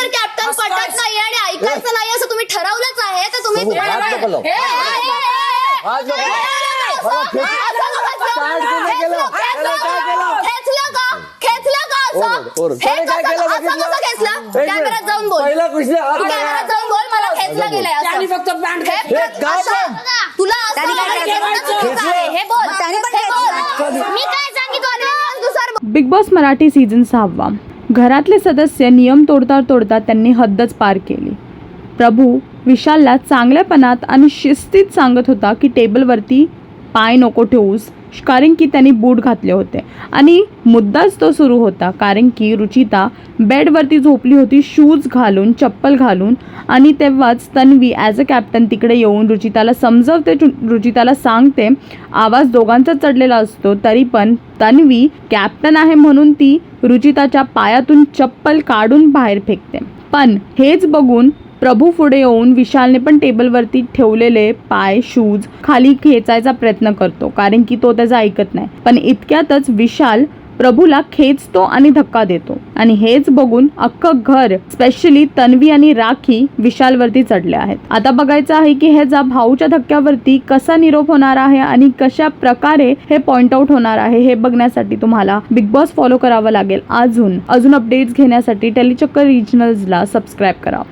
जर कॅप्टन पटत? नाही आणि ऐकायचं नाही असं तुम्ही ठरवलंच आहे तर तुम्ही प्रभू, हात नको लावू. हे, हे, हे, हे. हात नको लावू. हे, मला असं- खेच- असं नको खेचलं. काय केलं केलं? खेचलं. त्याने काय केलं? खेचलं का खेचलं का असं ओरड, ओरड. हे त्याने काय कसं- केलं असं बघितलं? कसं खेचलं एक मिनिट. कॅमेऱ्यात जाऊन बोल पहिला कृष्ण हात तू लावा. कॅमेऱ्यात जाऊन बोल मला खेचलं बोल. गेलंय त्यांनी असं फक्त पॅन्ट हे घेतली. हे काय असं- पण? तुला असं त्यांनी काय वाटायचं केलं? ना चुकीचं आहे. हे बोल त्यांनी पण हे बोल. केलं. मी काय सांगितलं दुसरं बिग बॉस मराठी सीझन सहावा घरातले सदस्य नियम तोडता तोडता त्यांनी हद्दच पार केली. प्रभू विशालला चांगल्यापणात आणि शिस्तीत सांगत होता की टेबलवरती पाय नको ठेवूस. कारण की त्यांनी बूट घातले होते. आणि मुद्दाच तो सुरू होता कारण की रुचिता बेडवरती झोपली होती शूज घालून चप्पल घालून. आणि तेव्हाच तन्वी ॲज अ कॅप्टन तिकडे येऊन रुचिताला समजवते रुचिताला सांगते आवाज दोघांचा चढलेला असतो तरी पण तन्वी कॅप्टन आहे म्हणून ती रुचिताच्या पायातून चप्पल काढून बाहेर फेकते. पण हेच बघून प्रभू पुढे येऊन विशालने पण टेबलवरती ठेवलेले पाय शूज खाली खेचायचा प्रयत्न करतो कारण की तो त्याचा ऐकत नाही. पण इतक्यातच विशाल प्रभूला खेचतो आणि धक्का देतो. आणि हेच बघून अख्खं घर स्पेशली तन्वी आणि राखी विशालवरती चढले आहेत. आता बघायचं आहे की ह्याचा भाऊच्या धक्क्यावरती कसा निरोप होणार आहे आणि कशा प्रकारे हे पॉइंट आउट होणार आहे हे बघण्यासाठी तुम्हाला बिग बॉस फॉलो करावं लागेल. अजून अजून अपडेट्स घेण्यासाठी टेलिचक्कर रिजनल्सला सबस्क्राईब करा.